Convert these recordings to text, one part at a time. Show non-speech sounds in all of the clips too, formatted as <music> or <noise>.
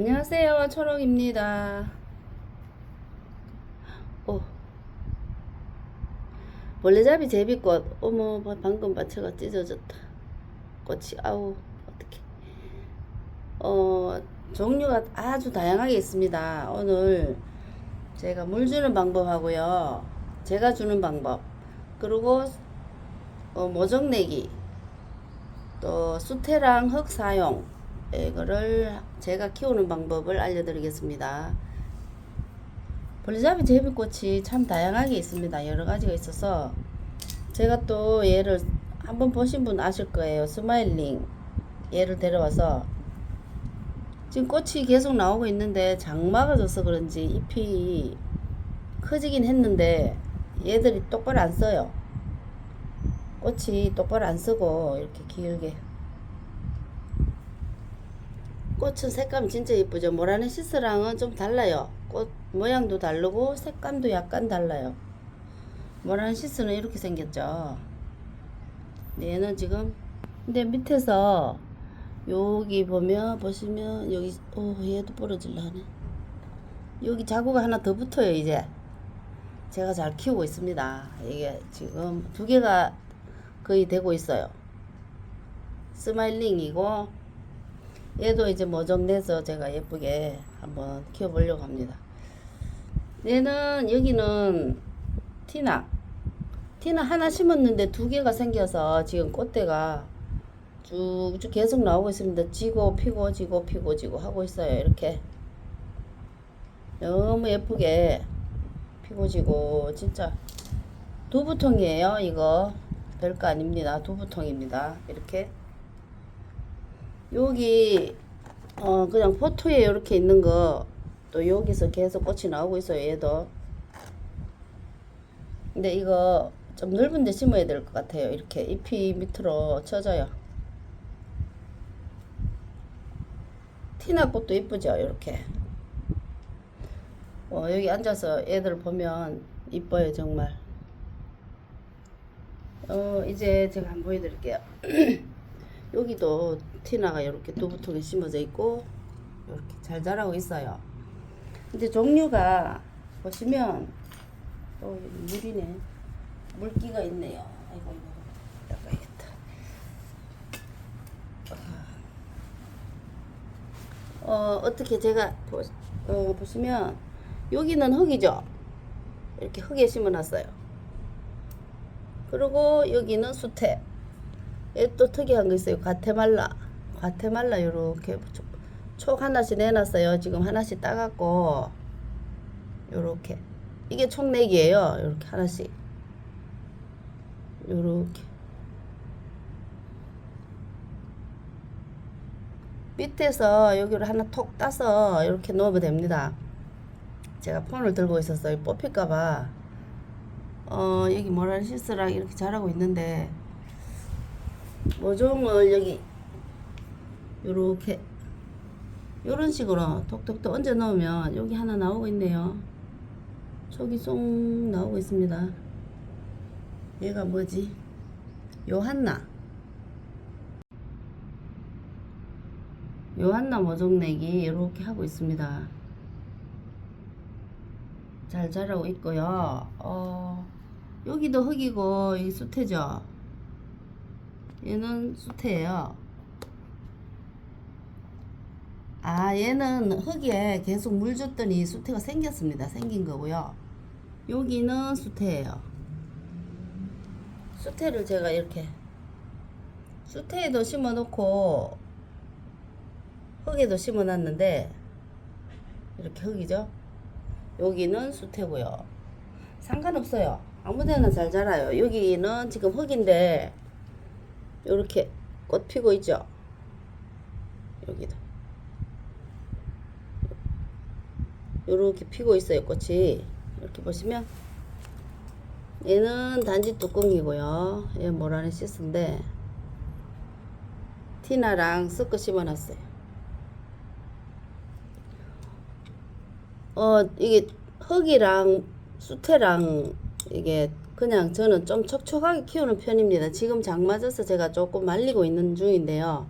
안녕하세요. 초록입니다. 오. 벌레잡이 제비꽃. 어머, 봐, 방금 마차가 찢어졌다. 꽃이, 아우, 어떡해. 어, 종류가 아주 다양하게 있습니다. 오늘 제가 물 주는 방법하고요. 제가 주는 방법. 그리고, 어, 모종 내기. 또, 수태랑 흙 사용. 이거를 제가 키우는 방법을 알려드리겠습니다. 벌레잡이 제비꽃이 참 다양하게 있습니다. 여러 가지가 있어서 제가 또 얘를 한번 보신 분 아실 거예요. 스마일링 얘를 데려와서 지금 꽃이 계속 나오고 있는데 장마가 져서 그런지 잎이 커지긴 했는데 얘들이 똑바로 안 써요. 꽃이 똑바로 안 쓰고 이렇게 길게 꽃은 색감 진짜 예쁘죠. 모라네시스랑은 좀 달라요. 꽃 모양도 다르고 색감도 약간 달라요. 모라네시스는 이렇게 생겼죠. 얘는 지금 근데 밑에서 여기 보면 보시면 여기 오 얘도 부러질라 하네. 여기 자구가 하나 더 붙어요 이제. 제가 잘 키우고 있습니다. 이게 지금 두 개가 거의 되고 있어요. 스마일링이고 얘도 이제 모종 내서 제가 예쁘게 한번 키워보려고 합니다. 얘는 여기는 티나 티나 하나 심었는데 두 개가 생겨서 지금 꽃대가 쭉쭉 계속 나오고 있습니다. 지고 피고 지고 피고 지고 하고 있어요. 이렇게 너무 예쁘게 피고 지고 진짜 두부통이에요. 이거 별거 아닙니다. 두부통입니다. 이렇게 여기 어 그냥 포토에 이렇게 있는 거 또 여기서 계속 꽃이 나오고 있어요 얘도. 근데 이거 좀 넓은 데 심어야 될 것 같아요. 이렇게 잎이 밑으로 쳐져요. 티나 꽃도 이쁘죠 이렇게. 어 여기 앉아서 애들 보면 이뻐요 정말. 어 이제 제가 한번 보여드릴게요 <clears throat> 여기도 티나가 이렇게 두부통에 심어져 있고 이렇게 잘 자라고 있어요. 근데 종류가 보시면 또 물이네 물기가 있네요. 아이고 이거 닦아야겠다. 어 어떻게 제가 보, 어, 보시면 여기는 흙이죠. 이렇게 흙에 심어놨어요. 그리고 여기는 수태. 얘또 특이한 거 있어요. 과테말라. 과테말라 요렇게 촉, 촉 하나씩 내놨어요. 지금 하나씩 따갖고 요렇게 이게 촉내기예요. 요렇게 하나씩 요렇게 밑에서 여기를 하나 톡 따서 이렇게 넣으면 됩니다. 제가 폰을 들고 있었어요. 뽑힐까봐. 어, 여기 모랄시스랑 이렇게 자라고 있는데, 모종을 여기 요렇게 요런 식으로 톡톡톡 얹어 넣으면 여기 하나 나오고 있네요. 촉이 쏙 나오고 있습니다. 얘가 뭐지? 요한나. 요한나 모종 내기 이렇게 하고 있습니다. 잘 자라고 있고요. 어 여기도 흙이고 여기 수태죠 얘는 수태예요. 아 얘는 흙에 계속 물 줬더니 수태가 생겼습니다. 생긴 거고요. 여기는 수태예요. 수태를 제가 이렇게 수태에도 심어 놓고 흙에도 심어 놨는데 이렇게 흙이죠. 여기는 수태고요. 상관없어요. 아무데나 잘 자라요. 여기는 지금 흙인데 이렇게 꽃 피고 있죠. 여기도 이렇게 피고 있어요. 꽃이 이렇게 보시면 얘는 단지 뚜껑이고요. 얘 모라네시스인데 티나랑 섞어 심어놨어요. 어 이게 흙이랑 수태랑 이게 그냥 저는 좀 촉촉하게 키우는 편입니다. 지금 장 맞아서 제가 조금 말리고 있는 중인데요.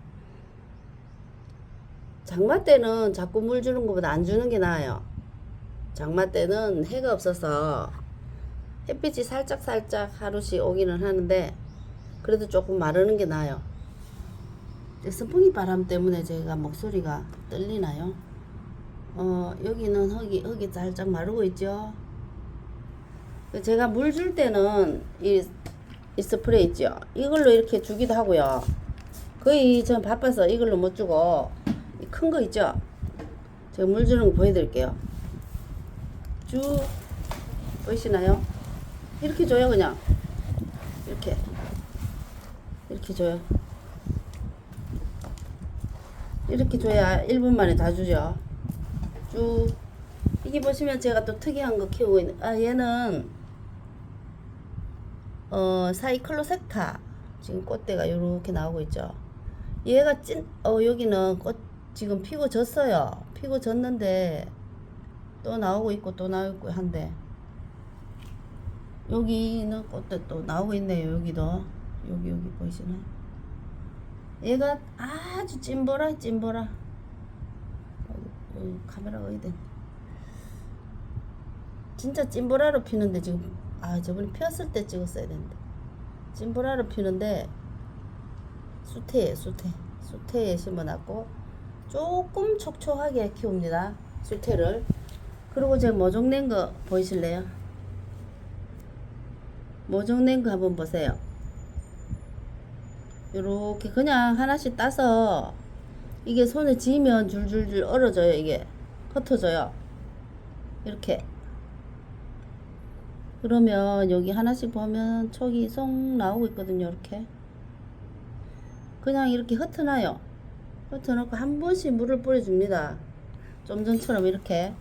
장마 때는 자꾸 물 주는 것보다 안 주는 게 나아요. 장마 때는 해가 없어서 햇빛이 살짝 살짝 하루씩 오기는 하는데 그래도 조금 마르는 게 나아요. 선풍기 바람 때문에 제가 목소리가 떨리나요? 어 여기는 흙이 흙이 살짝 마르고 있죠. 제가 물 줄 때는 이, 이 스프레이 있죠. 이걸로 이렇게 주기도 하고요. 거의 전 바빠서 이걸로 못 주고 큰 거 있죠. 제가 물 주는 거 보여드릴게요. 쭉 보이시나요? 이렇게 줘요 그냥 이렇게 이렇게 줘요. 이렇게 줘야 1분 만에 다 주죠. 쭉 이게 보시면 제가 또 특이한 거 키우고 있는 아 얘는 어 사이클로섹타 지금 꽃대가 이렇게 나오고 있죠. 얘가 찐 어 여기는 꽃 지금 피고 졌어요. 피고 졌는데 또 나오고 있고 또 나오고 있고 한데 여기는 꽃대 또 나오고 있네요. 여기도 여기 여기 보이시나요? 얘가 아주 찐보라 찐보라 카메라가 어디 진짜 찐보라로 피는데 지금 아 저번에 피었을 때 찍었어야 되는데 찐보라로 피는데 수태에 수태 수태에 심어놨고 조금 촉촉하게 키웁니다 수태를. 그리고 제가 모종낸 거 보이실래요? 모종낸 거 한번 보세요. 요렇게 그냥 하나씩 따서 이게 손에 쥐면 줄줄줄 얼어져요 이게. 흩어져요. 이렇게 그러면 여기 하나씩 보면 촉이 쏙 나오고 있거든요 이렇게. 그냥 이렇게 흩어놔요. 흩어놓고 한 번씩 물을 뿌려줍니다. 좀 전처럼 이렇게.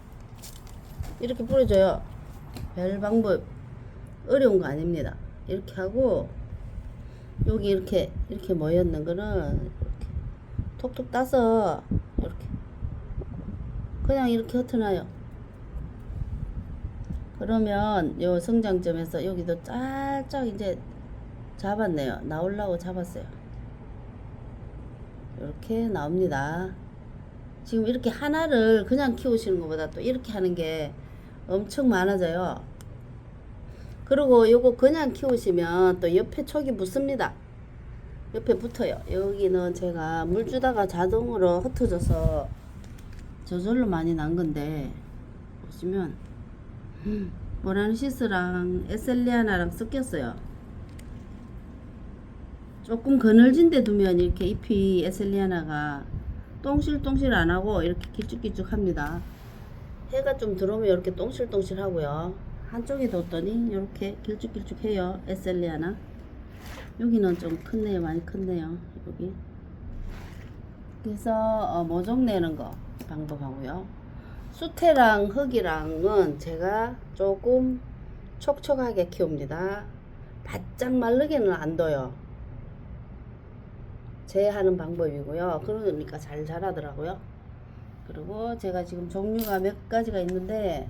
이렇게 뿌려줘요. 별 방법. 어려운 거 아닙니다. 이렇게 하고 여기 이렇게 이렇게 모였는 거는 이렇게 톡톡 따서 이렇게. 그냥 이렇게 흩어놔요. 그러면 요 성장점에서 여기도 짤짝 이제 잡았네요. 나올라고 잡았어요. 이렇게 나옵니다. 지금 이렇게 하나를 그냥 키우시는 것보다 또 이렇게 하는 게 엄청 많아져요. 그리고 요거 그냥 키우시면 또 옆에 촉이 붙습니다. 옆에 붙어요. 여기는 제가 물 주다가 자동으로 흩어져서 저절로 많이 난 건데 보시면 모란시스랑 에셀리아나랑 섞였어요. 조금 그늘진 데 두면 이렇게 잎이 에셀리아나가 똥실똥실 안 하고 이렇게 길쭉길쭉 합니다. 해가 좀 들어오면 이렇게 똥실똥실 하고요. 한쪽에 뒀더니 이렇게 길쭉길쭉 해요. 에셀리아나. 여기는 좀 크네요. 많이 크네요. 여기. 그래서 어, 모종 내는 거 방법하고요. 수태랑 흙이랑은 제가 조금 촉촉하게 키웁니다. 바짝 마르게는 안 둬요. 제 하는 방법이고요. 그러니까 잘 자라더라고요. 그리고 제가 지금 종류가 몇 가지가 있는데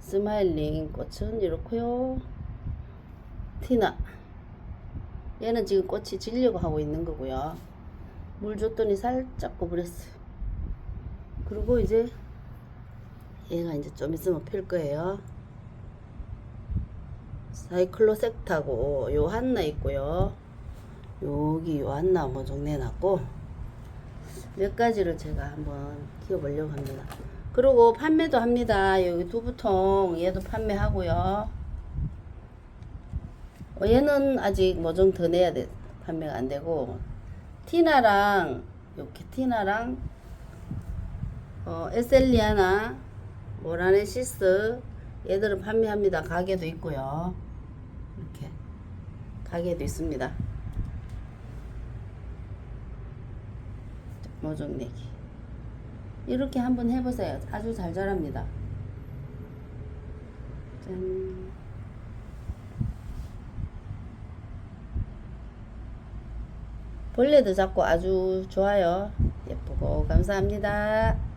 스마일링 꽃은 이렇고요. 티나 얘는 지금 꽃이 지려고 하고 있는 거고요. 물 줬더니 살짝 고부렸어요. 그리고 이제 얘가 이제 좀 있으면 필 거예요. 사이클로섹타고 요 하나 있고요. 여기 요 하나 모종 내놨고 몇 가지를 제가 한번 키워보려고 합니다. 그리고 판매도 합니다. 여기 두부통 얘도 판매하고요. 어, 얘는 아직 모종 더 내야 돼 판매가 안 되고 티나랑 이렇게 티나랑 어, 에셀리아나 모라네시스 얘들은 판매합니다. 가게도 있고요. 이렇게 가게도 있습니다. 모종 내기 이렇게 한번 해보세요. 아주 잘 자랍니다. 짠. 벌레도 잡고 아주 좋아요. 예쁘고 감사합니다.